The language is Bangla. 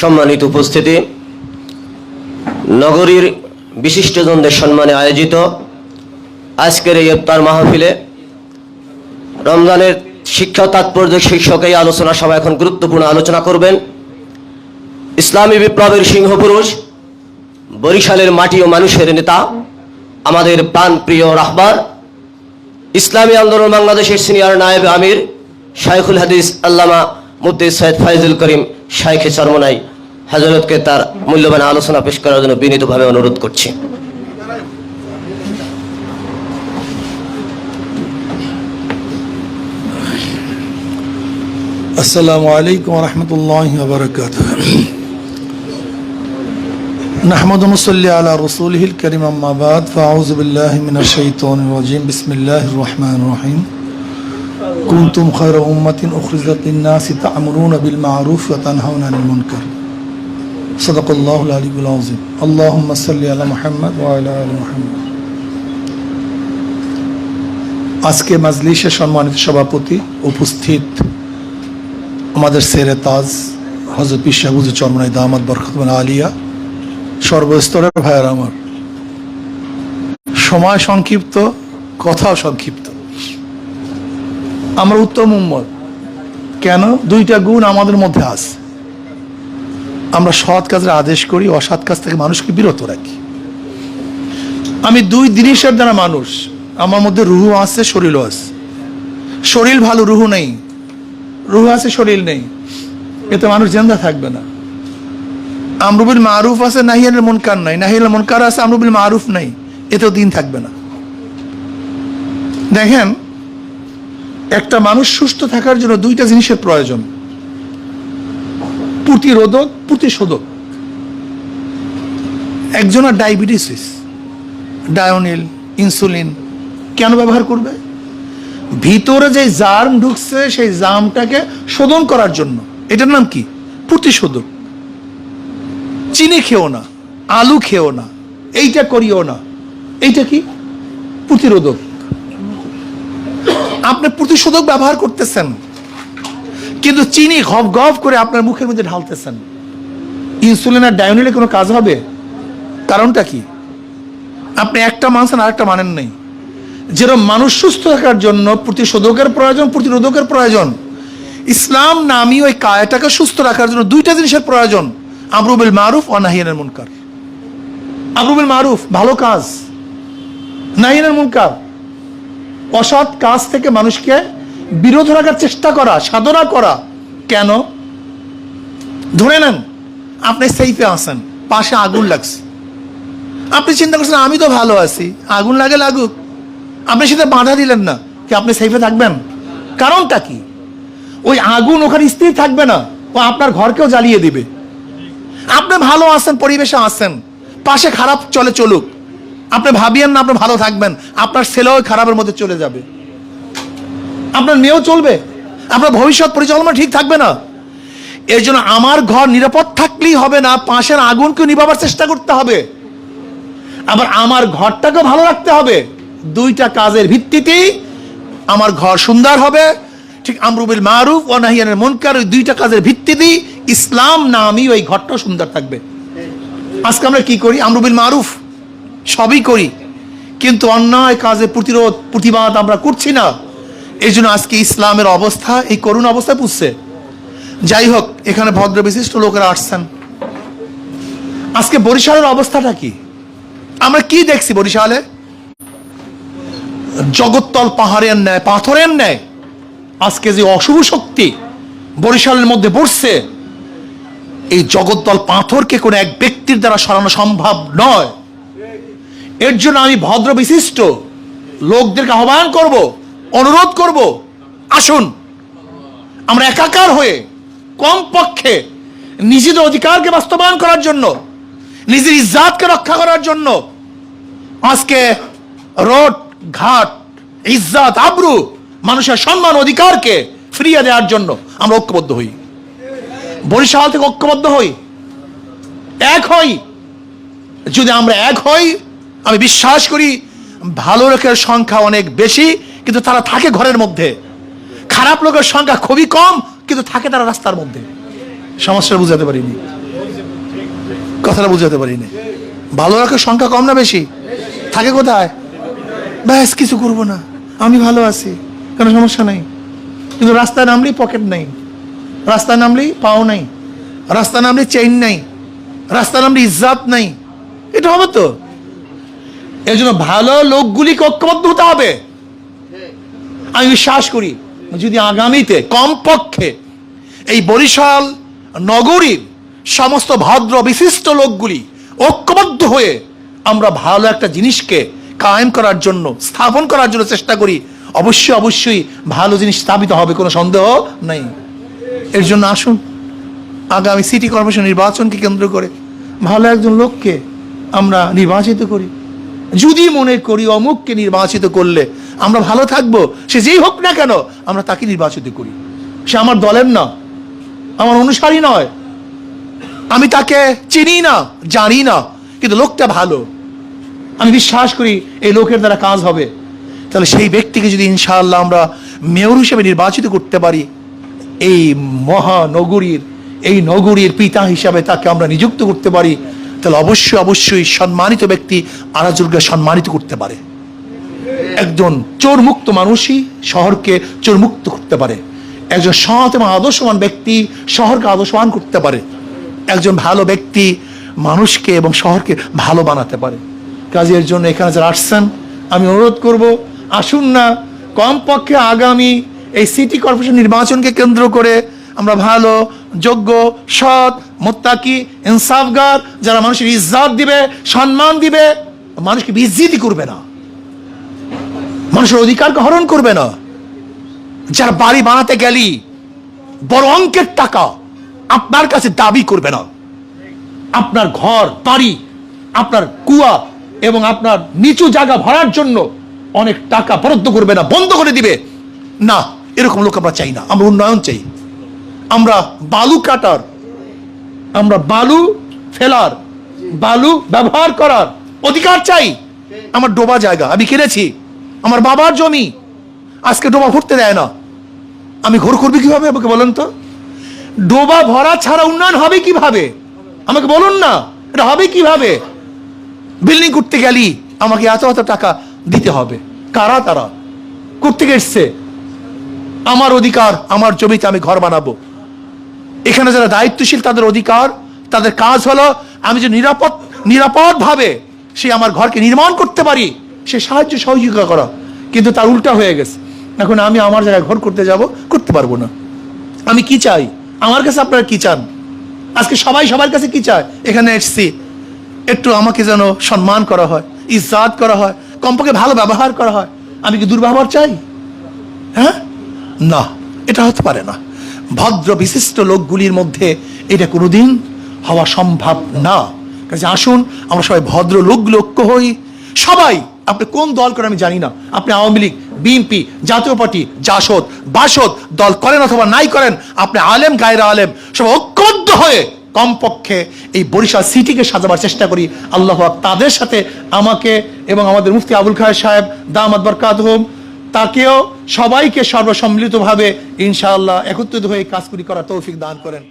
সম্মানিত উপস্থিতি। নগরীর বিশিষ্টজনদের সম্মানে আয়োজিত আজকের এই ইফতার মাহফিলে রমজানের শিক্ষা তাৎপর্য শীর্ষক আলোচনা সভা এখন গুরুত্বপূর্ণ আলোচনা করবেন। ইসলামী বিপ্লবের সিংহপুরুষ, বরিশালের মাটি ও মানুষের নেতা, আমাদের প্রাণপ্রিয় রাহবার, ইসলামী আন্দোলন বাংলাদেশের সিনিয়র নায়েব আমির, শাইখুল হাদিস আল্লামা মুফতি সৈয়দ ফাইজুল করিম শাইখে চরমনাই হাজরতকে তার মূল্যবান আলোচনা পেশ করার জন্য বিনীতভাবে অনুরোধ করছি السلام عليكم ورحمة الله وبركاته نحمد ونصلي على رسوله الكريم أما بعد فأعوذ بالله من الشيطان الرجيم بسم الله الرحمن الرحيم কুন্তুম খয়র উম্মাতিন উখরিজাতিন্নাসি তা'মুরুনা বিল মা'রুফ ওয়া তানহাউনা আনিল মুনকার সাদাকাল্লাহুল আলিউল আযীম। আল্লাহুম্মা সাল্লি আলা মুহাম্মাদ ওয়া আলা আলি মুহাম্মাদ। আজকে মাজলিসের সম্মানিত সভাপতি উপস্থিত আমাদের সেরে তাজ হজরত পিসাবুজ চরমনাই দামাদ বরখতমান আলিয়া। সর্বস্তরের ভাইয়ার আমার। সময় সংক্ষিপ্ত, কথাও সংক্ষিপ্ত। আমরা উত্তম উম্মত। কেন? দুইটা গুণ আমাদের মধ্যে আছে। আমরা সৎ কাজের আদেশ করি, অসৎ কাজ থেকে মানুষকে বিরত রাখি। আমি দুই জিনিসের দ্বারা মানুষ। আমার মধ্যে রুহু আছে, শরীরও আছে। শরীর ভালো, রুহু নেই। রুহু আছে, শরীর নেই। এতে মানুষ জেন্দা থাকবে না। আমরুবিল মারুফ আছে নাহিয়ানের মনকার নাই। নাহিয়ানের মনকার আছে, আমরুবিল মারুফ নাই। এতেও দিন থাকবে না। দেখেন একটা মানুষ সুস্থ থাকার জন্য দুইটা জিনিসের প্রয়োজন। প্রতিরোধক, প্রতিশোধক। একজনের ডায়াবেটিস ডায়োনিল, ইনসুলিন কেন ব্যবহার করবে? ভিতরে যে জার্ম ঢুকছে, সেই জার্মটাকে শোধন করার জন্য। এটার নাম কি? প্রতিশোধক। চিনি খেও না, আলু খেও না, এইটা করিও না। এইটা কি? প্রতিরোধক। আপনি প্রতিশোধক ব্যবহার করতেছেন। কিন্তু চিনি গপ গপ করে আপনার মুখের মধ্যে ঢালতেছেন। ইনসুলিন আর ডায়োনিলে কোনো কাজ হবে? কারণটা কি? আপনি একটা মানছেন আর একটা মানেন নাই। যেরকম মানুষ সুস্থ থাকার জন্য প্রতিশোধকের প্রয়োজন, প্রতিরোধকের প্রয়োজন। ইসলাম নামী ওই কায়াটাকে সুস্থ রাখার জন্য দুইটা জিনিসের প্রয়োজন। আমরুবিল মারুফ ও নাহিয়ানের মুনকার। আমরুবিল মারুফ, ভালো কাজ। নাহিয়ানের মুনকার। অসৎ কাজ থেকে মানুষকে বিরত রাখার চেষ্টা করা, সাধনা করা। কেন? ধরে নেন, আপনি সেইফে আসেন পাশে আগুন লাগছে। আপনি চিন্তা করছেন, আমি তো ভালো আছি, আগুন লাগে লাগুক। আপনি সেটা বাধা দিলেন না কি আপনি সেইফে থাকবেন? কারণটা কি? ওই আগুন ওখানে স্থির থাকবে না, ও আপনার ঘরকেও জ্বালিয়ে দিবে। আপনি ভালো আছেন, পরিবেশে আছেন, পাশে খারাপ চলে চলুক। আপনি ভাবিয়েন না, আপনি ভালো থাকবেন। আপনার ছেলেও খারাপের মধ্যে চলে যাবে। আপনার মেয়েও চলবে। আপনার ভবিষ্যৎ পরিচালনা ঠিক থাকবে না। এর জন্য আমার ঘর নিরাপদ থাকলেই হবে না, পাশের আগুনকে নিভাবার চেষ্টা করতে হবে। আবার আমার ঘরটাকে ভালো রাখতে হবে। দুইটা কাজের ভিত্তিতেই আমার ঘর সুন্দর হবে। ঠিক আমরুবিল মারুফ ও নাহিয়ানের মনকার, ওই দুইটা কাজের ভিত্তিতেই ইসলাম নামই ওই ঘরটাও সুন্দর থাকবে। আজকে আমরা কি করি? আমরুবিল মারুফ। সবই করি। কিন্তু অন্যায় কাজে প্রতিরোধ, প্রতিবাদ আমরা করছি না। এই জন্য আজকে ইসলামের অবস্থা, এই করুণ অবস্থায় পুষছে। যাই হোক, এখানে ভদ্র বিশিষ্ট লোকেরা আসছেন। আজকে বরিশালের অবস্থাটা কি? আমরা কি দেখছি বরিশালে? জগত্তল পাহাড়ের ন্যায়, পাথরের ন্যায় আজকে যে অশুভ শক্তি বরিশালের মধ্যে পড়ছে, এই জগদ্দল পাথরকে কোনো এক ব্যক্তির দ্বারা সরানো সম্ভব নয়। এর জন্য আমি ভদ্র বিশিষ্ট লোকদেরকে আহ্বান করব, অনুরোধ করব, আসুন। আমরা একাকার হয়ে, কমপক্ষে নিজেদের অধিকারকে বাস্তবায়ন করার জন্য, নিজের ইজ্জাতকে রক্ষা করার জন্য, আজকে রোড, ঘাট, ইজ্জাত, আব্রু, মানুষের সম্মান, অধিকারকে ফিরিয়ে দেওয়ার জন্য আমরা ঐক্যবদ্ধ হই। বরিশাল থেকে ঐক্যবদ্ধ হই। এক হই। যদি আমরা এক হই আমি বিশ্বাস করি ভালো লোকের সংখ্যা অনেক বেশি, কিন্তু তারা থাকে ঘরের মধ্যে। খারাপ লোকের সংখ্যা খুবই কম, কিন্তু থাকে তারা রাস্তার মধ্যে। সমস্যা বুঝাতে পারিনি। কথাটা বুঝাতে পারিনি। ভালো রাখার সংখ্যা কম না বেশি? থাকে কোথায়? ব্যাস, কিছু করব না। আমি ভালো আছি। কোনো সমস্যা নাই। কিন্তু রাস্তায় নামলেই পকেট নেই। রাস্তায় নামলেই পাও নাই। রাস্তায় নামলেই চেইন নাই। রাস্তায় নামলে ইজ্জাত নাই। এটা হবে তো? এর জন্য ভালো লোকগুলিকে ঐক্যবদ্ধ হতে হবে? আমি বিশ্বাস করি, যদি আগামীতে কমপক্ষে এই বরিশাল নগরীর সমস্ত ভদ্র বিশিষ্ট লোকগুলি ঐক্যবদ্ধ হয়ে আমরা ভালো একটা জিনিসকে কায়েম করার জন্য, স্থাপন করার জন্য চেষ্টা করি, অবশ্যই অবশ্যই ভালো জিনিস স্থাপিত হবে, কোনো সন্দেহ নেই। এর জন্য আসুন, আগামী সিটি কর্পোরেশন নির্বাচনকে কেন্দ্র করে ভালো একজন লোককে আমরা নির্বাচিত করি। যদি মনে করি অমুককে নির্বাচিত করলে, আমরা ভালো থাকব, সে যেই হোক না কেন, আমরা তাকে নির্বাচিত করি। সে আমার দলের না, আমার অনুসারী নয়। আমি তাকে চিনি না, জানি না, কিন্তু লোকটা ভালো। আমি বিশ্বাস করি এই লোকের দ্বারা কাজ হবে। তাহলে সেই ব্যক্তিকে যদি ইনশাআল্লাহ আমরা মেয়র হিসেবে নির্বাচিত করতে পারি, এই মহানগরীর, এই নগরীর পিতা হিসাবে তাকে আমরা নিযুক্ত করতে পারি তাহলে অবশ্যই অবশ্যই সম্মানিত ব্যক্তি আরাজুর্গা সম্মানিত করতে পারে। একজন চোর মুক্ত মানুষই শহরকে চোর মুক্ত করতে পারে। একজন সৎ এবং আদর্শবান ব্যক্তি শহরকে আদর্শবান করতে পারে। একজন ভালো ব্যক্তি মানুষকে এবং শহরকে ভালো বানাতে পারে। কাজের জন্য এখানে যারা আসছেন, আমি অনুরোধ করব, আসুন না, কমপক্ষে আগামী এই সিটি কর্পোরেশন নির্বাচনকে কেন্দ্র করে আমরা ভালো, যোগ্য, সৎ, মোত্তাকি, ইনসাফগার, যারা মানুষের ইজ্জাত দিবে, সম্মান দিবে, মানুষকে বিজ্জিতি করবে না। মানুষের অধিকারকে হরণ করবে না। যারা বাড়ি বানাতে গেলি, বড় অঙ্কের টাকা আপনার কাছে দাবি করবে না। আপনার ঘর, বাড়ি, আপনার কুয়া এবং আপনার নিচু জায়গা ভরার জন্য অনেক টাকা বরাদ্দ করবে না, বন্ধ করে দিবে। না, এরকম লোক আমরা চাই না। আমরা উন্নয়ন চাই। আমরা বালু কাটার, আমরা বালু ফেলার, বালু ব্যবহার করার অধিকার চাই। আমার ডোবা জায়গা, আমি কিনেছি। আমার বাবার জমি। আজকে ডোবা ভরতে দেয় না। আমি ঘর করবি কীভাবে, আমাকে বলেন তো? ডোবা ভরা ছাড়া উন্নয়ন হবে কীভাবে? আমাকে বলুন না, এটা হবে কীভাবে? বিল্ডিং করতে গেলি, আমাকে এত এত টাকা দিতে হবে। কারা তারা? করতে এসছে? আমার অধিকার, আমার জমিতে আমি ঘর বানাবো। এখানে যারা দায়িত্বশীল, তাদের অধিকার, তাদের কাজ হলো আমি যে নিরাপদ নিরাপদ ভাবে সে আমার ঘরকে নির্মাণ করতে পারি, সে সাহায্য সহযোগিতা করা। কিন্তু তার উল্টা হয়ে গেছে। এখন আমি আমার জায়গায় ঘর করতে যাব, করতে পারব না। আমি কি চাই? আমার কাছে আপনারা কি চান? আজকে সবাই সবার কাছে কি চায়? এখানে এসছি। একটু আমাকে যেন সম্মান করা হয়, ইজ্জাত করা হয়, কমপক্ষে ভালো ব্যবহার করা হয়। আমি কি দুর্ব্যবহার চাই? হ্যাঁ? না, এটা হতে পারে না। ভদ্র বিশিষ্ট লোকগুলির মধ্যে এটা কোনোদিন হওয়া সম্ভব না। কাজে আসুন, আমরা সবাই ভদ্র লোকগুলো ঐক্য হই। সবাই, আপনি কোন দল করেন আমি জানি না। আপনি Awami League, B N P, Jatiya Party, JASAD, BASAD দল করেন অথবা নাই করেন, আপনি আলেম, গায়রা আলেম সব ঐক্যবদ্ধ হয়ে কমপক্ষে এই বরিশাল সিটিকে সাজাবার চেষ্টা করি। আল্লাহ তাদের সাথে আমাকে এবং আমাদের মুফতি আবুল খায়ের সাহেব দামাদ বরকাত হোম তাকেও সবাইকে সর্বসম্মিলিতভাবে ইনশাআল্লাহ একত্রিত হয়ে কাজ করি করার তৌফিক দান করেন।